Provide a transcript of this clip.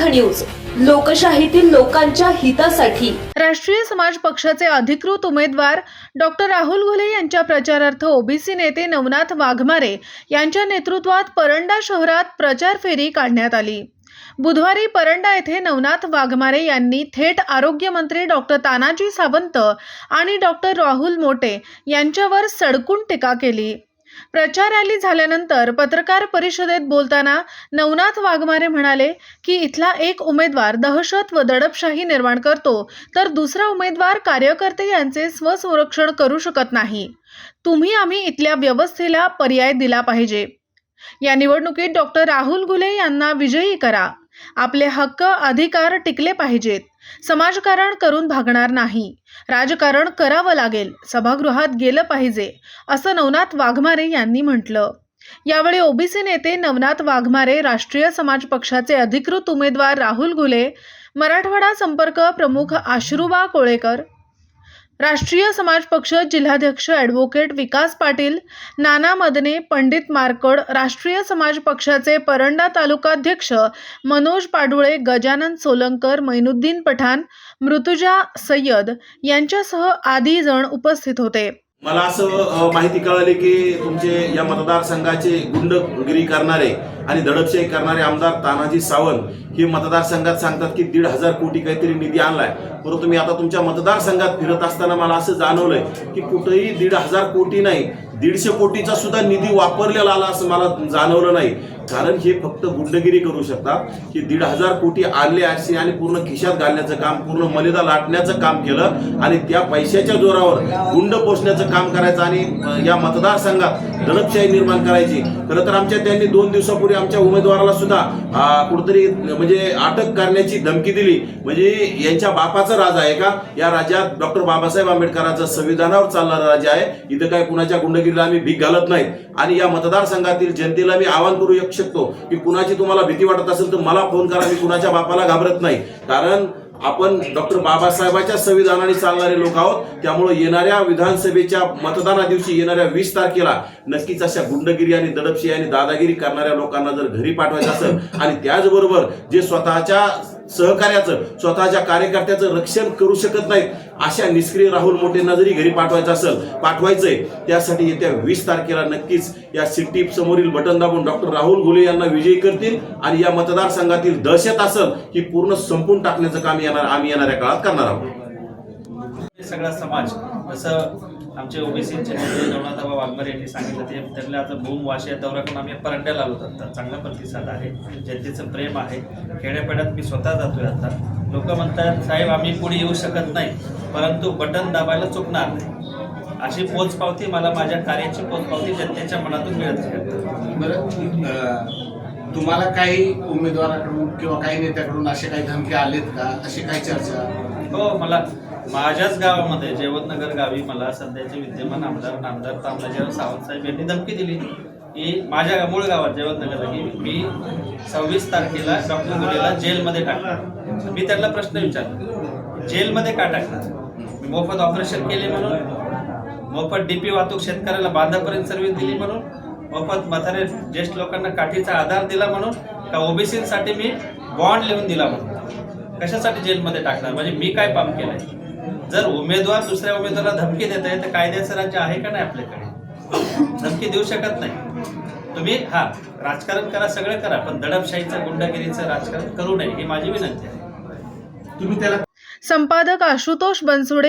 News लोकशाहीतील लोकांच्या हितासाठी. राष्ट्रीय समाज पक्षाचे अधिकृत उमेदवार डॉक्टर राहुल घुले यांच्या प्रचारार्थ ओबीसी नेते नवनाथ वाघमारे यांच्या नेतृत्वात परंडा शहरात प्रचार फेरी काढण्यात आली. बुधवारी परंडा येथे नवनाथ वाघमारे यांनी थेट आरोग्यमंत्री डॉक्टर तानाजी सावंत आणि डॉक्टर राहुल मोटे यांच्यावर सडकून टीका केली. प्रचार रॅली झाल्यानंतर पत्रकार परिषदेत बोलताना नवनाथ वाघमारे म्हणाले की इथला एक उमेदवार दहशत व दडपशाही निर्माण करतो तर दुसरा उमेदवार कार्यकर्ते यांचे स्वसंरक्षण करू शकत नाही. तुम्ही आम्ही इथल्या व्यवस्थेला पर्याय दिला पाहिजे. या निवडणुकीत डॉक्टर राहुल घुले यांना विजयी करा. आपले हक्क अधिकार टिकले पाहिजेत. समाजकारण करून भागणार नाही. राजकारण करावं लागेल. सभागृहात गेलं पाहिजे असं नवनाथ वाघमारे यांनी म्हटलं. यावेळी ओबीसी नेते नवनाथ वाघमारे राष्ट्रीय समाज पक्षाचे अधिकृत उमेदवार राहुल घुले मराठवाडा संपर्क प्रमुख आश्रुबा कोळेकर राष्ट्रीय समाज पक्ष जिल्हाध्यक्ष ॲडव्होकेट विकास पाटील नाना मदने पंडित मारकड राष्ट्रीय समाज पक्षाचे परंडा तालुकाध्यक्ष मनोज पाडुळे गजानन सोलंकर मैनुद्दीन पठाण मृतुजा सय्यद यांच्यासह आदी जण उपस्थित होते. मला असं माहिती कळाली की तुमचे या मतदारसंघाचे गुंडगिरी करणारे आणि दडपशाही करणारे आमदार तानाजी सावंत हे मतदारसंघात सांगतात की दीड हजार कोटी काहीतरी निधी आणलाय. परंतु मी आता तुमच्या मतदारसंघात फिरत असताना मला असं जाणवलंय की कुठेही दीड हजार कोटी नाही दीडशे कोटीचा सुद्धा निधी वापरलेला आला असं मला जाणवलं नाही. कारण हे फक्त गुंडगिरी करू शकतात की दीड हजार कोटी आणले असे आणि पूर्ण खिशात घालण्याचं काम पूर्ण मलिदा लाटण्याचं काम केलं आणि त्या पैशाच्या जोरावर गुंड पोचण्याचं काम करायचं आणि या मतदारसंघात दडपशाही निर्माण करायची. खरं तर आमच्या त्यांनी दोन दिवसापूर्वी आमच्या उमेदवाराला सुद्धा कुठतरी कुठेतरी म्हणजे अटक करण्याची धमकी दिली. म्हणजे यांच्या बापाचं राज आहे का? या राज्यात डॉक्टर बाबासाहेब आंबेडकरांचं संविधानावर चालणारं राज्य आहे. इथं काय कुणाच्या गुंडगिरीला आम्ही भीक घालत नाही आणि या मतदारसंघातील जनतेला मी आवाहन करू शकतो. की कुणाची तुम्हाला भीती वाटत असेल तर मला फोन करा. मी कुणाच्या बापाला घाबरत नाही. कारण आपण डॉक्टर बाबासाहेबांच्या संविधानाने चालणारे लोक आहोत. त्यामुळे येणाऱ्या विधानसभेच्या मतदाना दिवशी येणाऱ्या वीस तारखेला नक्कीच अशा गुंडगिरी आणि दडपशी आणि दादागिरी करणाऱ्या लोकांना जर घरी पाठवायचं असेल आणि त्याचबरोबर जे स्वतःच्या सहकार्याचं स्वतःच्या कार्यकर्त्याचं रक्षण करू शकत नाहीत. अशा निष्क्रिय राहुल मोठेंना जरी घरी पाठवायचं असेल पाठवायचंय त्यासाठी येत्या वीस तारखेला नक्कीच या सिटी समोरील बटन दाबून डॉक्टर राहुल घुले यांना विजयी करतील आणि या मतदारसंघातील दहशत असेल ही पूर्ण संपून टाकण्याचं काम येणार आम्ही येणाऱ्या काळात करणार आहोत. हे सगळा समाज असं आमचे ओबीसीचे मंत्री नवनाथाबा वाघमारे यांनी सांगितलं ते त्यांना आता भूम वाशी या दौऱ्याकडून आम्ही परंड्याला आलो आता चांगला प्रतिसाद आहे. जनतेचं प्रेम आहे. खेड्यापेड्यात मी स्वतः जातोय आता. लोक म्हणतात साहेब आम्ही पुढे येऊ शकत नाही. परंतु बटन दाबायला चुकणार नाही. अशी पोचपावती मला माझ्या कार्याची पोचपावती जनतेच्या मनातून मिळत आहे बरं तुम्हाला काही उमेदवाराकडून किंवा काही नेत्याकडून असे काही धमके आलेत का? अशी काही चर्चा? हो मला माझ्याच गावामध्ये जयवतनगर गावी मला सध्याचे विद्यमान आमदार नामदार तामराजेव सावंत साहेब यांनी धमकी दिली. की माझ्या मूळ गावात जयवतनगरला की मी सव्वीस तारखेला डॉक्टर गुलेला जेलमध्ये टाकणार. मी त्यांना प्रश्न विचारला जेलमध्ये का टाकणार? मी मोफत ऑपरेशन केले म्हणून. मोफत डीपी वाहतूक शेतकऱ्याला बांधापर्यंत सर्व्हिस दिली म्हणून. मोफत म्हातारे ज्येष्ठ लोकांना काठीचा आधार दिला म्हणून का ओबीसीसाठी मी बॉन्ड लिहून दिला म्हणून? कशासाठी जेलमध्ये टाकणार? म्हणजे मी काय पाप केलंय? जर उमेदवार दुसऱ्या उमेदवाराला धमकी देत आहे तर कायद्याचं राज्य आहे का नाही आपल्याकडे? धमकी देऊ शकत नाही. तुम्ही हा राजकारण करा सगळं करा पण दडपशाहीचं गुंडगिरीचं राजकारण करू नये ही माझी विनंती आहे. तुम्ही त्याला संपादक आशुतोष बनसुडे